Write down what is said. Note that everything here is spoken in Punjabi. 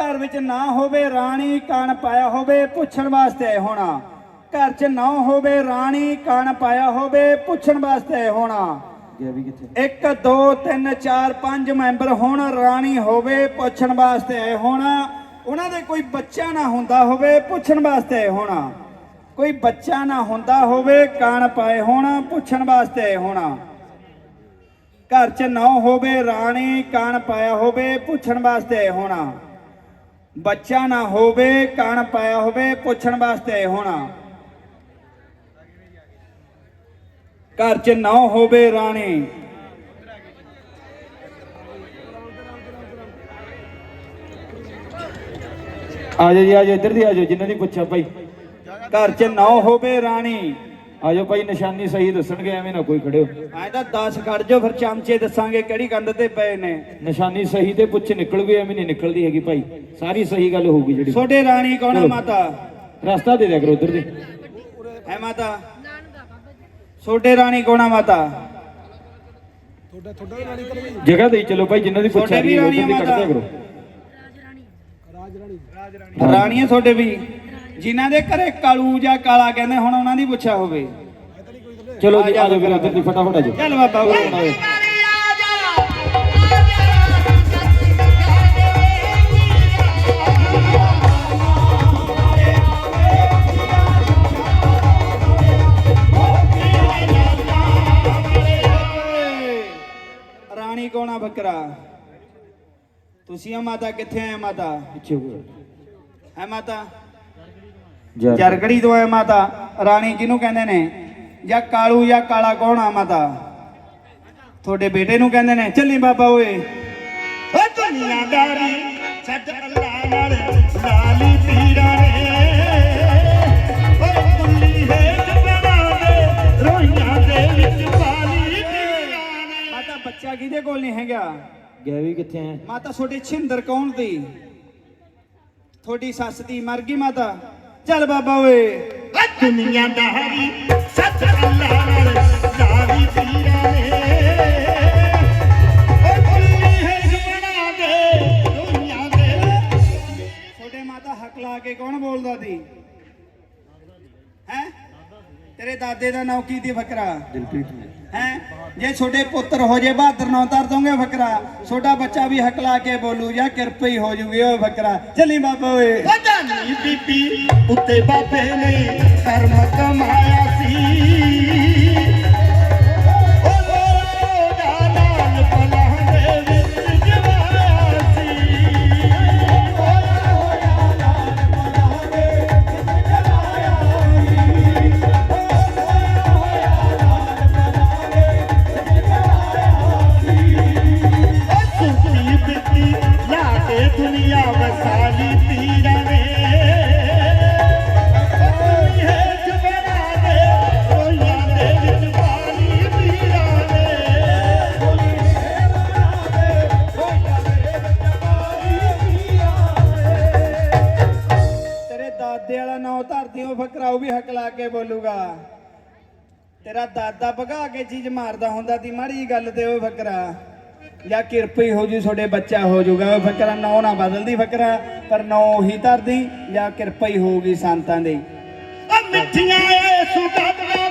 ਘਰ ਵਿੱਚ ਨਾ ਹੋਵੇ ਰਾਣੀ ਕਣ ਪਾਇਆ ਹੋਵੇ ਪੁੱਛਣ ਵਾਸਤੇ ਆਏ ਹੋਣਾ। ਘਰ 'ਚ ਨਾ ਹੋਵੇ ਰਾਣੀ ਕਣ ਪਾਇਆ ਹੋਵੇ ਪੁੱਛਣ ਵਾਸਤੇ ਆਏ ਹੋਣਾ। ਗਿਆ ਵੀ ਕਿੱਥੇ? 1 2 3 4 5 ਮੈਂਬਰ ਹੋਣ ਰਾਣੀ ਹੋਵੇ ਪੁੱਛਣ ਵਾਸਤੇ ਆਏ ਹੋਣਾ। ਉਹਨਾਂ ਦੇ ਕੋਈ ਬੱਚਾ ਨਾ ਹੁੰਦਾ ਹੋਵੇ ਪੁੱਛਣ ਵਾਸਤੇ ਆਏ ਹੋਣਾ। ਕੋਈ ਬੱਚਾ ਨਾ ਹੁੰਦਾ ਹੋਵੇ ਕਣ ਪਾਏ ਹੋਣਾ ਪੁੱਛਣ ਵਾਸਤੇ ਆਏ ਹੋਣਾ। ਘਰ 'ਚ ਨਾ ਹੋਵੇ ਰਾਣੀ ਕਣ ਪਾਇਆ ਹੋਵੇ ਪੁੱਛਣ ਵਾਸਤੇ ਆਏ ਹੋਣਾ। ਬੱਚਾ ਨਾ ਹੋਵੇ, ਕਣ ਪਾਇਆ ਹੋਵੇ, ਪੁੱਛਣ ਵਾਸਤੇ ਆਏ ਹੋਣਾ। ਘਰ 'ਚ ਨਾ ਹੋਵੇ ਰਾਣੀ। ਆ ਜਾਓ ਜੀ ਆਜੋ ਇੱਧਰ ਦੀ ਆ ਜਾਓ, ਜਿਨ੍ਹਾਂ ਦੀ ਪੁੱਛਿਆ ਭਾਈ। ਘਰ 'ਚ ਨਾ ਹੋਵੇ ਰਾਣੀ। ਆ ਜਾਓ ਭਾਈ ਨਿਸ਼ਾਨੀ ਸਹੀ ਦੱਸਣਗੇ ਐਵੇਂ ਨਾ ਕੋਈ ਖੜਿਓ। ਐਂ ਤਾਂ 10 ਖੜ ਜਾਓ ਫਿਰ ਚਮਚੇ ਦੱਸਾਂਗੇ ਕਿਹੜੀ ਕੰਧ ਤੇ ਪਏ ਨੇ। ਨਿਸ਼ਾਨੀ ਸਹੀ ਤੇ ਪੁੱਛ ਨਿਕਲ ਗਈ ਐਵੇਂ ਨਹੀਂ ਨਿਕਲਦੀ ਹੈਗੀ ਭਾਈ। ਸਾਰੀ ਸਹੀ ਗੱਲ ਹੋਊਗੀ ਜਿਹੜੀ। ਛੋਟੇ ਰਾਣੀ ਕੌਣ ਆ। ਮਾਤਾ? ਰਸਤਾ ਦੇ ਦਿਆ ਕਰੋ ਉਧਰ ਦੀ। ਹੈ ਮਾਤਾ? ਛੋਟੇ ਰਾਣੀ ਕੌਣ ਆ ਮਾਤਾ? ਜਗ੍ਹਾ ਦੇ ਚਲੋ ਭਾਈ ਜਿਨ੍ਹਾਂ ਦੀ ਪੁੱਛਿਆ ਛੋਟੇ ਵੀ ਉਧਰ ਦੀ ਕੱਢ ਦਿਆ ਕਰੋ। ਰਾਣੀਆਂ ਤੁਹਾਡੇ ਵੀ? ਜਿਨ੍ਹਾਂ ਦੇ ਘਰੇ ਕਾਲੂ ਜਾਂ ਕਾਲਾ ਕਹਿੰਦੇ ਹੁਣ ਉਹਨਾਂ ਦੀ ਪੁੱਛਿਆ ਹੋਵੇ। ਚਲੋ ਜੀ ਆ ਜਾਓ ਫਿਰ ਉਧਰ ਦੀ ਫਟਾਫਟ ਆ ਜਾਓ। ਚੱਲ ਬਾਬਾ ਓਏ। ਰਾਣੀ ਕੌਣ ਆ ਬੱਕਰਾ? ਤੁਸੀਂ ਆ ਮਾਤਾ ਕਿੱਥੇ ਆਏ ਮਾਤਾ? ਪਿੱਛੇ ਹੋ ਹੈ ਮਾਤਾ? ਜਰਗੜੀ ਤੋਂ ਆਏ ਮਾਤਾ ਰਾਣੀ ਕਿਹਨੂੰ ਕਹਿੰਦੇ ਨੇ? ਜਾਂ ਕਾਲੂ ਜਾਂ ਕਾਲਾ ਕੌਣ ਆ ਮਾਤਾ? ਤੁਹਾਡੇ ਬੇਟੇ ਨੂੰ ਕਹਿੰਦੇ ਨੇ। ਚੱਲੀ ਬਾਬਾ ਓਏ। ਓ ਦੁਨੀਆਦਾਰੀ ਛੱਡ ਅੱਲਾ ਨਾਲ ਲਾਲੀ ਪੀਰਾਂ ਨੇ। ਓ ਕੁੱਲੀ ਹੇਠ ਬਣਾ ਦੇ ਰੋਈਆਂ ਦੇ ਵਿੱਚ ਪਾਲੀ ਪੀਰਾਂ ਨੇ। ਮਾਤਾ ਬੱਚਾ ਕਿਹਦੇ ਕੋਲ ਨਹੀਂ ਹੈਗਾ? ਗਿਆ ਵੀ ਕਿੱਥੇ ਹੈ? ਮਾਤਾ ਤੁਹਾਡੀ ਛਿੰਦਰ ਕੌਣ ਦੀ? ਤੁਹਾਡੀ ਸੱਸ ਦੀ ਮਰ ਗਈ ਮਾਤਾ। ਚੱਲ ਬਾਬਾ ਓਏ। ਓ ਦੁਨੀਆਦਾਰੀ ਛੱਡ ਅੱਲਾ ਨਾਲ ਲਾਲੀ ਪੀਰਾਂ ਨੇ। ਓ ਕੁੱਲੀ ਹੇਠ ਬਣਾ ਦੇ ਰੋਈਆਂ ਦੇ। ਤੁਹਾਡੇ ਮਾਤਾ ਹੱਕ ਲਾ ਕੇ ਕੌਣ ਬੋਲਦਾ ਸੀ? ਹੈ? ਤੇਰੇ ਦਾਦੇ ਦਾ ਨਾਂ ਕੀ ਦੀ ਫਕਰਾ? ਦਿਲਪ੍ਰੀਤ ਹੈ? ਜੇ ਛੋਟੇ ਪੁੱਤਰ ਹੋ ਜੇ ਬਹਾਦਰ ਨਾਂ ਧਰ ਦੋਗੇ ਫਕਰਾ ਛੋਟਾ ਬੱਚਾ ਵੀ ਹੱਕ ਲਾ ਕੇ ਬੋਲੂ ਜਾਂ ਕਿਰਪਈ ਹੀ ਹੋ ਜੂਗੀ ਉਹ ਫਕਰਾ। ਚੱਲੀ ਬਾਬਾ ਓਏ। ਬੀਬੀ ਉੱਤੇ ਬਾਬੇ ਨੇ ਕਰਮ ਕਮਾਇਆ ਸੀ। ਦਾਦੇ ਵਾਲਾ ਨਾਂ ਧਰਦੀ ਉਹ ਫਕਰਾ ਵੀ ਹੱਕ ਲਾ ਕੇ ਬੋਲੂਗਾ। ਤੇਰਾ ਦਾਦਾ ਭਗਾ ਕੇ ਚੀਜ਼ ਮਾਰਦਾ ਹੁੰਦਾ ਤੀ ਮਾੜੀ ਜਿਹੀ ਗੱਲ ਤੇ ਉਹ ਫਕਰਾ। ਜਾਂ ਕਿਰਪਈ ਹੋ ਜੂ, ਤੁਹਾਡੇ ਬੱਚਾ ਹੋ ਜੂਗਾ। ਉਹ ਫਕਰਾ ਨਾਂ ਨਾ ਬਦਲਦੀ ਫਕਰਾ, ਪਰ ਨਾਂ ਉਹੀ ਧਰਦੀ, ਜਾਂ ਕਿਰਪਾ ਹੀ ਹੋਊਗੀ ਸੰਤਾਂ ਦੀ। ਮਿੱਠੀਆਂ ਏ ਸੁਗਾਤਾਂ